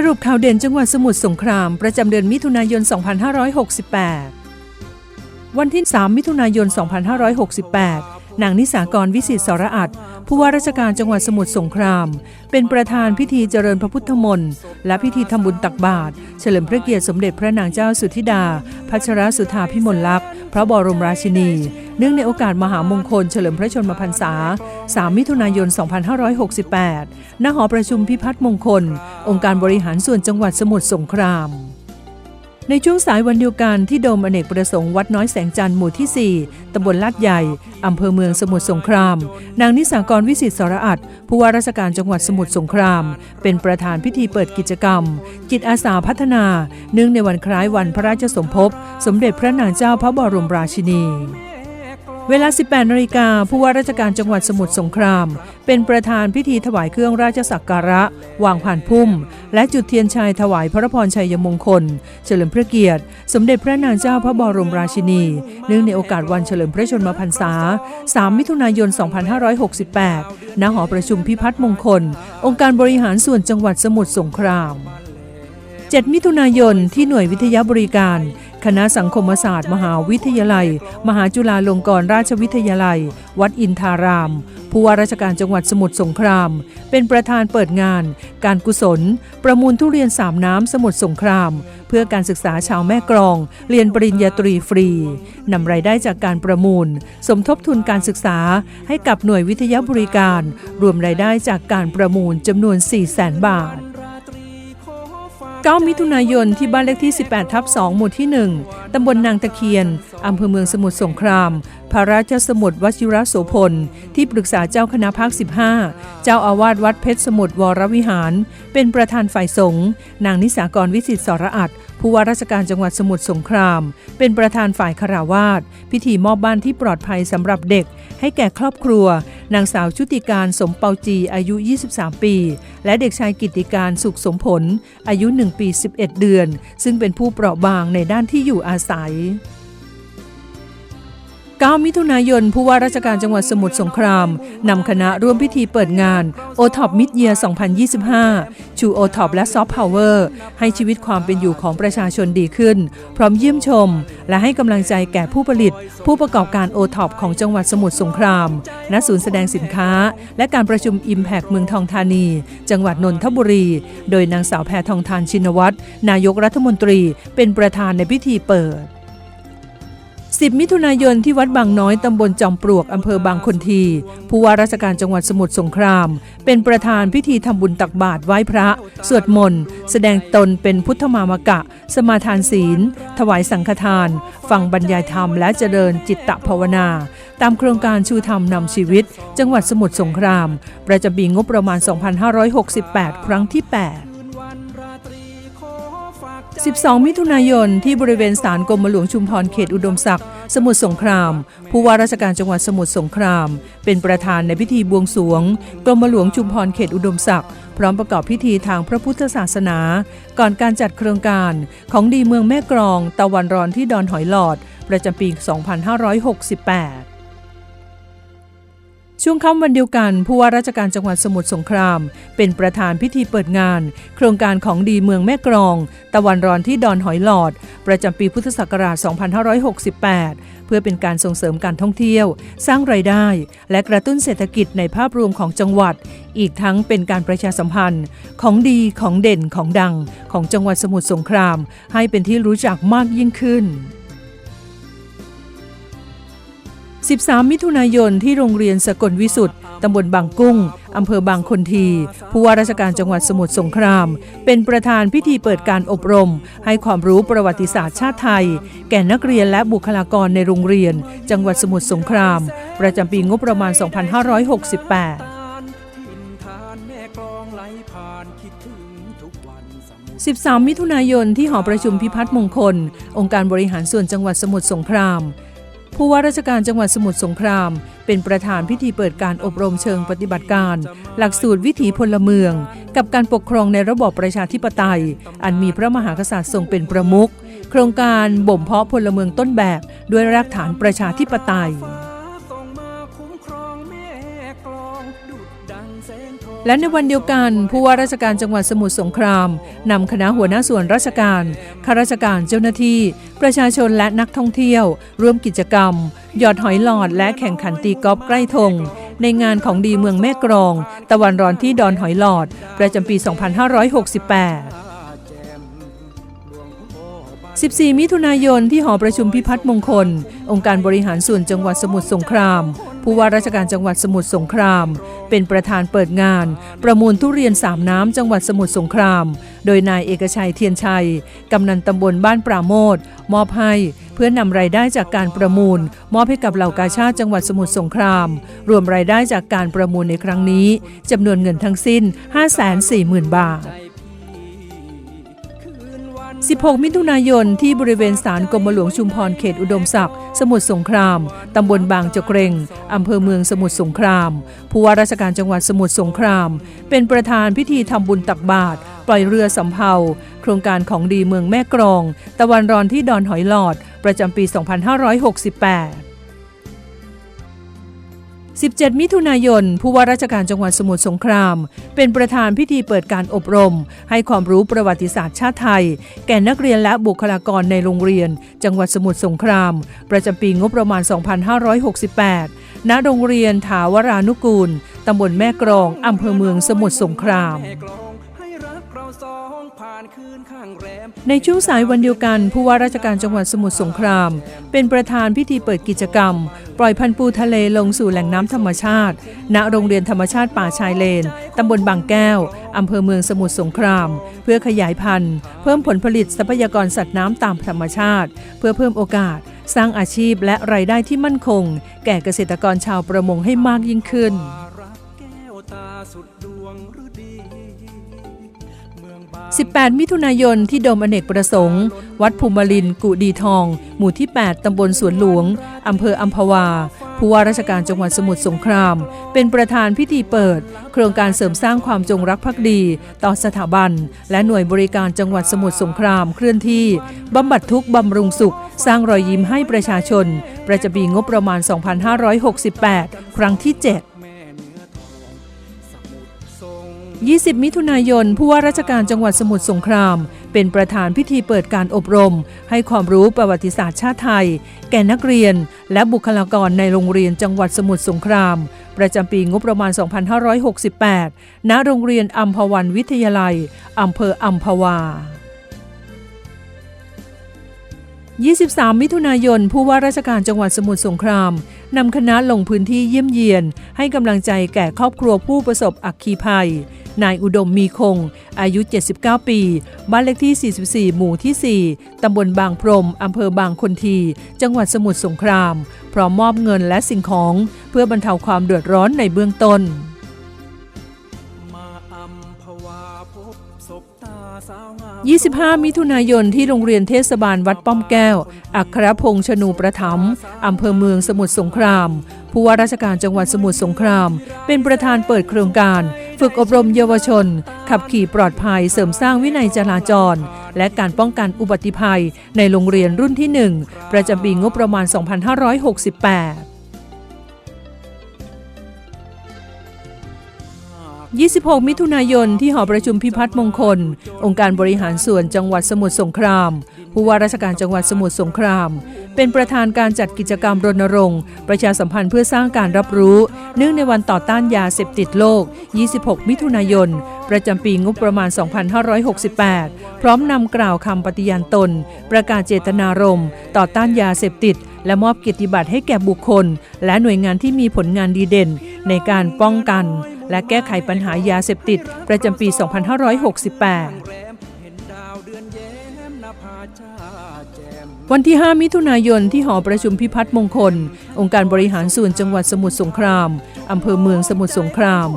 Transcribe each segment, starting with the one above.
สรุปข่าวเด่นจังหวัดสมุทรสงคราม ประจำเดือนมิถุนายน 2568 วันที่ 3 มิถุนายน 2568 นางนิสากรวิสิตสรอัด ผู้ว่าราชการจังหวัดสมุทรสงคราม เป็นประธานพิธีเจริญพระพุทธมนต์และพิธีทำบุญตักบาตรเฉลิมพระเกียรติสมเด็จพระนางเจ้าสุธิดา พัชรสุธาพิมลลักษณ์พระบรมราชินี เนื่องในโอกาสมหามงคลเฉลิมพระชนมพรรษา 3 มิถุนายน 2568 ณ หอประชุมพิพัฒน์มงคล องค์การบริหารส่วนจังหวัดสมุทรสงคราม ในช่วงสายวันเดียวกันที่โดมอเนกประสงค์วัดน้อยแสงจันทร์หมู่ที่ 4 ตำบลลาดใหญ่ อำเภอเมืองสมุทรสงคราม นางนิสากรวิสิตสรอัตผู้ว่าราชการจังหวัดสมุทรสงคราม เป็นประธานพิธีเปิดกิจกรรม จิตอาสาพัฒนา เนื่องในวันคล้ายวันพระราชสมภพ สมเด็จพระนางเจ้าพระบรมราชินี เวลา 18นาฬิกาผู้ว่าราชการจังหวัดสมุทรสงคราม เป็นประธานพิธีถวายเครื่องราชสักการะ วางผ่านพุ่ม และจุดเทียนชัยถวายพระพรชัยมงคล เฉลิมพระเกียรติ สมเด็จพระนางเจ้าพระบรมราชินี เนื่องในโอกาสวันเฉลิมพระชนมพรรษา 3 มิถุนายน 2568 ณ หอประชุมพิพัฒน์มงคล องค์การบริหารส่วนจังหวัดสมุทรสงคราม 7 มิถุนายนที่หน่วยวิทยาบริการ คณะสังคมศาสตร์ มหาวิทยาลัย มหาจุฬาลงกรณราชวิทยาลัย วัดอินทาราม ผู้ว่าราชการจังหวัดสมุทรสงคราม เป็นประธานเปิดงาน การกุศล ประมูลทุเรียนสามน้ำสมุทรสงคราม เพื่อการศึกษาชาวแม่กรอง เรียนปริญญาตรีฟรีนำรายได้จากการประมูล สมทบทุนการศึกษาให้กับหน่วยวิทยาบริการ รวมรายได้จากการประมูลจำนวน 4 0 0 0 0 0 บาท 9 มิถุนายนที่บ้านเลขที่ 18 ทับ 2 หมู่ที่ 1 ตำบลนางตะเคียน อำเภอเมืองสมุทรสงคราม พระราชสมุทรวชิระโสพล ที่ปรึกษาเจ้าคณะภาค 15 เจ้าอาวาสวัดเพชรสมุทรวรวิหาร เป็นประธานฝ่ายสงฆ์ นางนิสากรวิสิตสรอัตผู้ว่าราชการจังหวัดสมุทรสงคราม เป็นประธานฝ่ายคาราวาสพิธีมอบบ้านที่ปลอดภัยสำหรับเด็ก ให้แก่ครอบครัว นางสาวชุติการสมเปาจีอายุ 23 ปี และเด็กชายกิตติการสุขสมผล อายุ 1 ปี 11 เดือน ซึ่งเป็นผู้เปราะบางในด้านที่อยู่อาศัย 9 มิถุนายน ผู้ว่าราชการจังหวัดสมุทรสงครามนำคณะร่วมพิธีเปิดงาน o t o p Mid Year 2025 ชู o t o p และ Soft Power ให้ชีวิตความเป็นอยู่ของประชาชนดีขึ้น พร้อมเยี่ยมชม และให้กำลังใจแก่ผู้ผลิต ผู้ประกอบการ o t o p ของจังหวัดสมุทรสงคราม ณ ศูนย์แสดงสินค้า และการประชุม Impact เมืองทองธานี จังหวัดนนทบุรี โดยนางสาวแพทองทานชินวัตรนายกรัฐมนตรีเป็นประธานในพิธีเปิด 10 มิถุนายนที่วัดบางน้อย ตำบลจอมปลวก อำเภอบางคนที ผู้ว่าราชการจังหวัดสมุทรสงคราม เป็นประธานพิธีทำบุญตักบาตรไหว้พระ สวดมนต์ แสดงตนเป็นพุทธมามกะ สมาทานศีล ถวายสังฆทาน ฟังบรรยายธรรมและเจริญจิตตภาวนา ตามโครงการชูธรรมนำชีวิต จังหวัดสมุทรสงคราม ประจำปีงบประมาณ 2568 ครั้งที่ 8 12 มิถุนายนที่บริเวณศาลกรมหลวงชุมพรเขตอุดมศักดิ์สมุทรสงคราม ผู้ว่าราชการจังหวัดสมุทรสงคราม เป็นประธานในพิธีบวงสรวง กรมหลวงชุมพรเขตอุดมศักดิ์พร้อมประกอบพิธีทางพระพุทธศาสนา ก่อนการจัดโครงการของดีเมืองแม่กรองตะวันร้อนที่ดอนหอยหลอด ประจำปี 2568 ช่วงค่ำวันเดียวกันผู้ว่าราชการจังหวัดสมุทรสงคราม เป็นประธานพิธีเปิดงาน โครงการของดีเมืองแม่กรอง ตะวันร้อนที่ดอนหอยหลอด ประจำปีพุทธศักราช 2568 เพื่อเป็นการส่งเสริมการท่องเที่ยว สร้างไรายได้ และกระตุ้นเศรษฐกิจในภาพรวมของจังหวัด อีกทั้งเป็นการประชาสัมพันธ์ ของดีของเด่นของดัง ของจังหวัดสมุทรสงคราม ให้เป็นที่รู้จักมากยิ่งขึ้น 13 มิถุนายนที่โรงเรียนสกลวิสุทธ์ตำบลบางกุ้ง อำเภอบางคนที ผู้ว่าราชการจังหวัดสมุทรสงคราม เป็นประธานพิธีเปิดการอบรม ให้ความรู้ประวัติศาสตร์ชาติไทย แก่นักเรียนและบุคลากรในโรงเรียน จังหวัดสมุทรสงคราม ประจำปีงบประมาณ 2568 13 มิถุนายนที่หอประชุมพิพัฒน์มงคล องค์การบริหารส่วนจังหวัดสมุทรสงคราม ผู้ว่าราชการจังหวัดสมุทรสงคราม เป็นประธานพิธีเปิดการอบรมเชิงปฏิบัติการ หลักสูตรวิถีพลเมือง กับการปกครองในระบอบประชาธิปไตย อันมีพระมหากษัตริย์ทรงเป็นประมุขโครงการบ่มเพาะพลเมืองต้นแบบด้วยรากฐานประชาธิปไตย และในวันเดียวกัน ผู้ว่าราชการจังหวัดสมุทรสงครามนำคณะหัวหน้าส่วนราชการข้าราชการเจ้าหน้าที่ ประชาชนและนักท่องเที่ยว ร่วมกิจกรรม หยอดหอยหลอดและแข่งขันตีกอล์ฟใกล้ธงในงานของดีเมืองแม่กรอง ตะวันร้อนที่ดอนหอยหลอด ประจำปี 2568 14 มิถุนายนที่หอประชุมพิพัฒน์มงคล องค์การบริหารส่วนจังหวัดสมุทรสงคราม ผู้ว่าราชการจังหวัดสมุทรสงคราม เป็นประธานเปิดงาน ประมูลทุเรียนสามน้ำจังหวัดสมุทรสงคราม โดยนายเอกชัยเทียนชัย กำนันตำบลบ้านปราโมทมอบให้เพื่อนำรายได้จากการประมูล มอบให้กับเหล่ากาชาติจังหวัดสมุทรสงคราม รวมรายได้จากการประมูลในครั้งนี้จำนวนเงินทั้งสิ้น 540,000 บาท 16 มิถุนายนที่บริเวณศาลกรมหลวงชุมพรเขตอุดมศักดิ์สมุทรสงคราม ตำบลบางจเกรงอำเภอเมืองสมุทรสงคราม ผู้ว่าราชการจังหวัดสมุทรสงคราม เป็นประธานพิธีทำบุญตักบาตรปล่อยเรือสำเภาโครงการของดีเมืองแม่กรอง ตะวันรอนที่ดอนหอยหลอด ประจำปี 2568 17 มิถุนายน ผู้ว่าราชการจังหวัดสมุทรสงคราม เป็นประธานพิธีเปิดการอบรม ให้ความรู้ประวัติศาสตร์ชาติไทย แก่นักเรียนและบุคลากรในโรงเรียน จังหวัดสมุทรสงคราม ประจำปีงบประมาณ 2568 ณ โรงเรียนถาวรานุกูล ตำบลแม่กรอง อำเภอเมืองสมุทรสงคราม ในช่วงสายวันเดียวกันผู้ว่าราชการจังหวัดสมุทรสงคราม เป็นประธานพิธีเปิดกิจกรรม ปล่อยพันธุ์ปูทะเลลงสู่แหล่งน้ำธรรมชาติ ณโรงเรียนธรรมชาติป่าชายเลนตำบลบางแก้วอำเภอเมืองสมุทรสงคราม เพื่อขยายพันธุ์ เพิ่มผลผลิตทรัพยากรสัตว์น้ำตามธรรมชาติ เพื่อเพิ่มโอกาส สร้างอาชีพและรายได้ที่มั่นคง แก่เกษตรกรชาวประมงให้มากยิ่งขึ้น 18 มิถุนายนที่โดมอเนกประสงค์ วัดภูมิลินกุดีทอง หมู่ที่ 8 ตำบลสวนหลวง อำเภออัมพวา ผู้ว่าราชการจังหวัดสมุทรสงคราม เป็นประธานพิธีเปิด โครงการเสริมสร้างความจงรักภักดี ต่อสถาบัน และหน่วยบริการจังหวัดสมุทรสงครามเคลื่อนที่ บำบัดทุกข์บำรุงสุข สร้างรอยยิ้มให้ประชาชน ประจำปีงบประมาณ 2568 ครั้งที่ 7 20 มิถุนายน ผู้ว่าราชการจังหวัดสมุทรสงคราม เป็นประธานพิธีเปิดการอบรม ให้ความรู้ประวัติศาสตร์ชาติไทย แก่นักเรียน และบุคลากรในโรงเรียนจังหวัดสมุทรสงคราม ประจำปีงบประมาณ 2568 ณ โรงเรียนอัมพวันวิทยาลัยอำเภออัมพวา 23 มิถุนายน ผู้ว่าราชการจังหวัดสมุทรสงครามนำคณะลงพื้นที่เยี่ยมเยียน ให้กำลังใจแก่ครอบครัวผู้ประสบอัคคีภัย นายอุดมมีคง อายุ 79 ปี บ้านเลขที่ 44 หมู่ที่ 4 ตำบลบางพรมอำเภอบางคนที จังหวัดสมุทรสงคราม พร้อมมอบเงินและสิ่งของ เพื่อบรรเทาความเดือดร้อนในเบื้องต้น 25 มิถุนายนที่โรงเรียนเทศบาลวัดป้อมแก้ว อัครพงษ์ชนูประถมอำเภอเมืองสมุทรสงคราม ผู้ว่าราชการจังหวัดสมุทรสงคราม เป็นประธานเปิดโครงการ ฝึกอบรมเยาวชน ขับขี่ปลอดภัยเสริมสร้างวินัยจราจร และการป้องกันอุบัติภัยในโรงเรียนรุ่นที่ 1 ประจำปีงบประมาณ 2568 26 มิถุนายนที่หอประชุมพิพัฒน์มงคล องค์การบริหารส่วนจังหวัดสมุทรสงคราม ผู้ว่าราชการจังหวัดสมุทรสงคราม เป็นประธานการจัดกิจกรรมรณรงค์ ประชาสัมพันธ์เพื่อสร้างการรับรู้ เนื่องในวันต่อต้านยาเสพติดโลก 26 มิถุนายน ประจำปีงบประมาณ 2568 พร้อมนำกล่าวคำปฏิญาณตน ประกาศเจตนารมณ์ต่อต้านยาเสพติด และมอบเกียรติบัตรให้แก่บุคคล และหน่วยงานที่มีผลงานดีเด่น ในการป้องกัน และแก้ไขปัญหายาเสพติด ประจำปี 2568 วันที่ 5 มิถุนายนที่หอประชุมพิพัฒน์มงคล องค์การบริหารส่วนจังหวัดสมุทรสงคราม อำเภอเมืองสมุทรสงคราม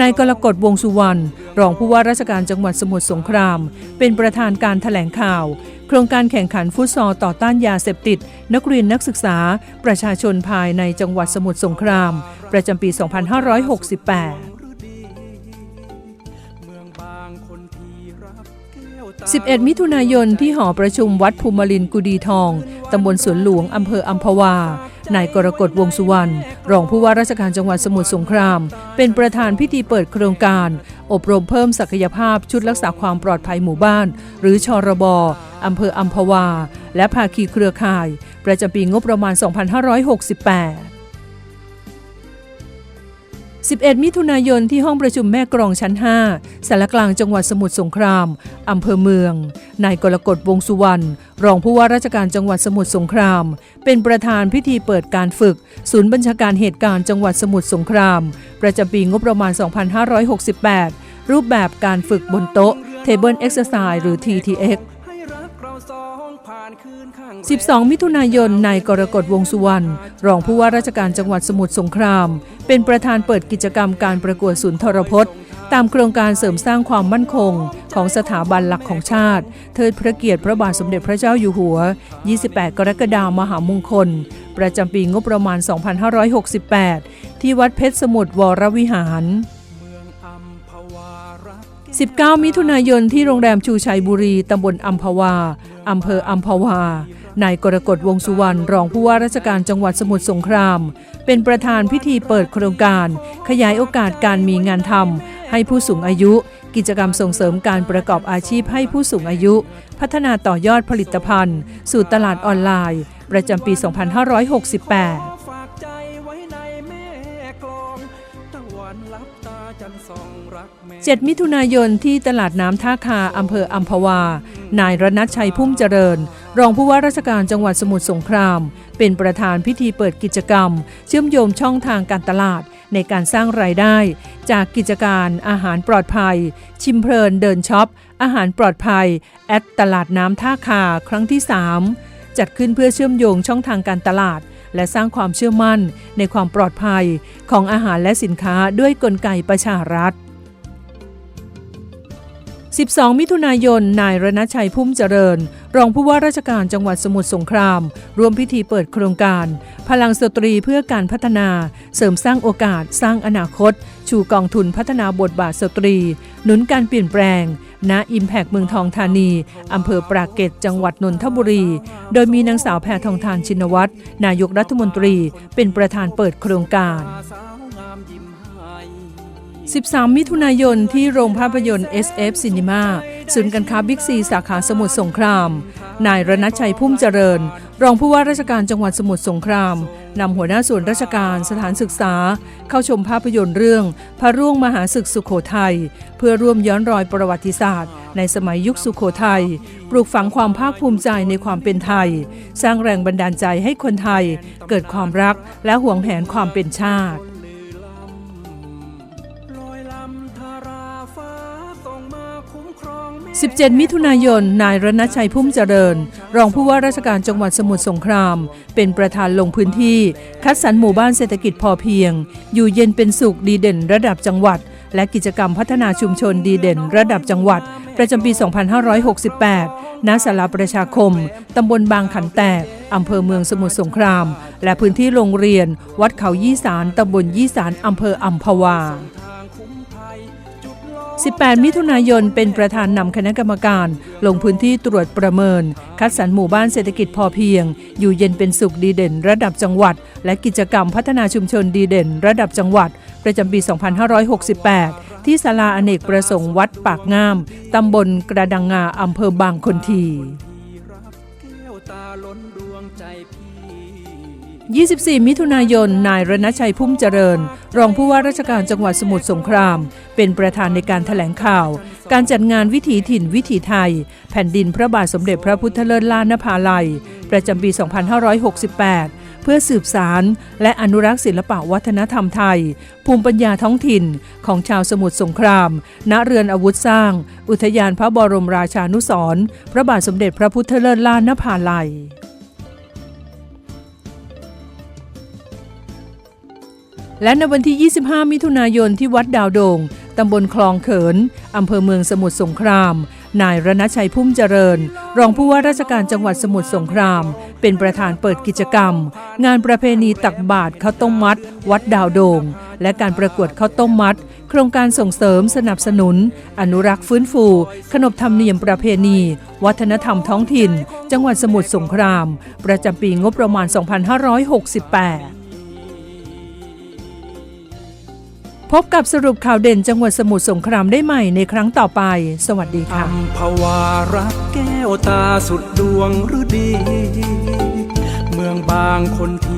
นายกรกฎวงสุวรรณรองผู้ว่าราชการจังหวัดสมุทรสงคราม เป็นประธานการถแถลงข่าว โครงการแข่งขันฟุตซอลต่อต้านยาเสพติด นักเรียนนักศึกษา ประชาชนภายในจังหวัดสมุทรสงคราม ประจำปี 2568 11 มิถุนายนที่หอประชุมวัดภูมิลินกุดีทอง ตำบลสวนหลวง อำเภออัมพวา นายกรกฎวงสุวรรณ รองผู้ว่าราชการจังหวัดสมุทรสงคราม เป็นประธานพิธีเปิดโครงการ อบรมเพิ่มศักยภาพชุดรักษาความปลอดภัยหมู่บ้าน หรือชรบอำเภออัมพวา และภาคีเครือข่าย ประจำปีงบประมาณ 2568 11 มิถุนายนที่ห้องประชุมแม่กรองชั้น 5สารกลางจังหวัดสมุทรสงคราม อำเภอเมือง นายกรกฎวงสุวรรณ รองผู้ว่าราชการจังหวัดสมุทรสงคราม เป็นประธานพิธีเปิดการฝึก ศูนย์บัญชาการเหตุการณ์จังหวัดสมุทรสงคราม ประจำปีงบประมาณ 2568 รูปแบบการฝึกบนโต๊ะ Table Exercise หรือ TTX 12 มิถุนายนนายกรกฎวงสุวรรณรองผู้ว่าราชการจังหวัดสมุทรสงคราม เป็นประธานเปิดกิจกรรมการประกวดศูนย์ทรพจน์ตามโครงการเสริมสร้างความมั่นคง ของสถาบันหลักของชาติ เทิดพระเกียรติพระบาทสมเด็จพระเจ้าอยู่หัว 28 กรกฎาคมมหามงคล ประจำปีงบประมาณ 2568 ที่วัดเพชรสมุทรวรวิหาร 19 มิถุนายนที่โรงแรมชูชัยบุรี ตำบลอัมพวา อำเภออัมพวา นายกรกฎวงสุวรรณ รองผู้ว่าราชการจังหวัดสมุทรสงคราม เป็นประธานพิธีเปิดโครงการ ขยายโอกาสการมีงานทำให้ผู้สูงอายุ กิจกรรมส่งเสริมการประกอบอาชีพให้ผู้สูงอายุ พัฒนาต่อยอดผลิตภัณฑ์ สู่ตลาดออนไลน์ ประจำปี 2568 7 มิถุนายนที่ตลาดน้ำท่าคาอำเภออัมพวา นายรณัชชัยพุ่มเจริญ รองผู้ว่าราชการจังหวัดสมุทรสงคราม เป็นประธานพิธีเปิดกิจกรรม เชื่อมโยงช่องทางการตลาดในการสร้างรายได้ จากกิจการอาหารปลอดภัย ชิมเพลินเดินช็อป อาหารปลอดภัย แอดตลาดน้ำท่าคาครั้งที่ 3 จัดขึ้นเพื่อเชื่อมโยงช่องทางการตลาด และสร้างความเชื่อมั่นในความปลอดภัยของอาหารและสินค้าด้วยกลไกประชารัฐ 12 มิถุนายน นายรณชัยพุ่มเจริญ รองผู้ว่าราชการจังหวัดสมุทรสงคราม ร่วมพิธีเปิดโครงการ พลังสตรีเพื่อการพัฒนา เสริมสร้างโอกาส สร้างอนาคต ชูกองทุนพัฒนาบทบาทสตรี หนุนการเปลี่ยนแปลง ณอิมแพกเมืองทองธานี อำเภอปราเกตจังหวัดนนทบุรี โดยมีนางสาวแพทองทานชินวัตรนายกรัฐมนตรี เป็นประธานเปิดโครงการ 13 มิถุนายนที่โรงภาพยนตร์ SF Cinema ศูนย์การค้าบิ๊กซีสาขาสมุทรสงคราม นายรณชัยพุ่มเจริญ รองผู้ว่าราชการจังหวัดสมุทรสงครามนำหัวหน้าส่วนราชการสถานศึกษา เข้าชมภาพยนตร์เรื่อง พระร่วงมหาศึกสุขโขทัยเพื่อร่วมย้อนรอยประวัติศาสตร์ ในสมัยยุคสุขโขทัยปลูกฝังความภาคภูมิใจในความเป็นไทย สร้างแรงบันดาลใจให้คนไทย เกิดความรักและหวงแหนความเป็นชาติ 17 มิถุนายน นายรณชัยพุ่มเจริญ รองผู้ว่าราชการจังหวัดสมุทรสงคราม เป็นประธานลงพื้นที่ คัดสรรหมู่บ้านเศรษฐกิจพอเพียง อยู่เย็นเป็นสุขดีเด่นระดับจังหวัด และกิจกรรมพัฒนาชุมชนดีเด่นระดับจังหวัด ประจำปี 2568 ณ ศาลาประชาคม ตำบลบางขันแตก อำเภอเมืองสมุทรสงคราม และพื้นที่โรงเรียน วัดเขายี่สารตำบลยี่สารอำเภออัมพวา 18 มิถุนายนเป็นประธานนำคณะกรรมการ ลงพื้นที่ตรวจประเมิน คัดสรรหมู่บ้านเศรษฐกิจพอเพียง อยู่เย็นเป็นสุขดีเด่นระดับจังหวัด และกิจกรรมพัฒนาชุมชนดีเด่นระดับจังหวัด ประจำปี 2568 ที่ศาลาอเนกประสงค์วัดปากงามตำบลกระดังงาอำเภอบางคนที 24 มิถุนายน นายรณชัยพุ่มเจริญ รองผู้ว่าราชการจังหวัดสมุทรสงคราม เป็นประธานในการถแถลงข่าว การจัดงานวิถีถิ่นวิถีไทย แผ่นดินพระบาทสมเด็จพระพุทธเลิศล่านภาลัย ประจำปี 2568 เพื่อสืบสาร และอนุรักษ์ศิลปวัฒนธรรมไทย ภูมิปัญญาท้องถิ่นของชาวสมุทรสงคราม ณเรือนอาวุธสร้าง อุทยานพระบรมราชานุสรพระบาทสมเด็จพระพุทธเลิศล่านภาลัย และในวันที่ 25 มิถุนายนที่วัดดาวโดงตำบลคลองเขิน อำเภอเมืองสมุทรสงคราม นายรณชัยพุ่มเจริญ รองผู้ว่าราชการจังหวัดสมุทรสงคราม เป็นประธานเปิดกิจกรรม งานประเพณีตักบาตรข้าวต้มมัด วัดดาวโดง และการประกวดข้าวต้มมัด โครงการส่งเสริมสนับสนุน อนุรักษ์ฟื้นฟู ขนบธรรมเนียมประเพณี วัฒนธรรมท้องถิ่น จังหวัดสมุทรสงคราม ประจำปีงบประมาณ 2568 พบกับสรุปข่าวเด่นจังหวัดสมุทรสงครามได้ใหม่ในครั้งต่อไป สวัสดีค่ะอัมพวารักแก้วตาสุดดวงฤดี เมืองบางคนที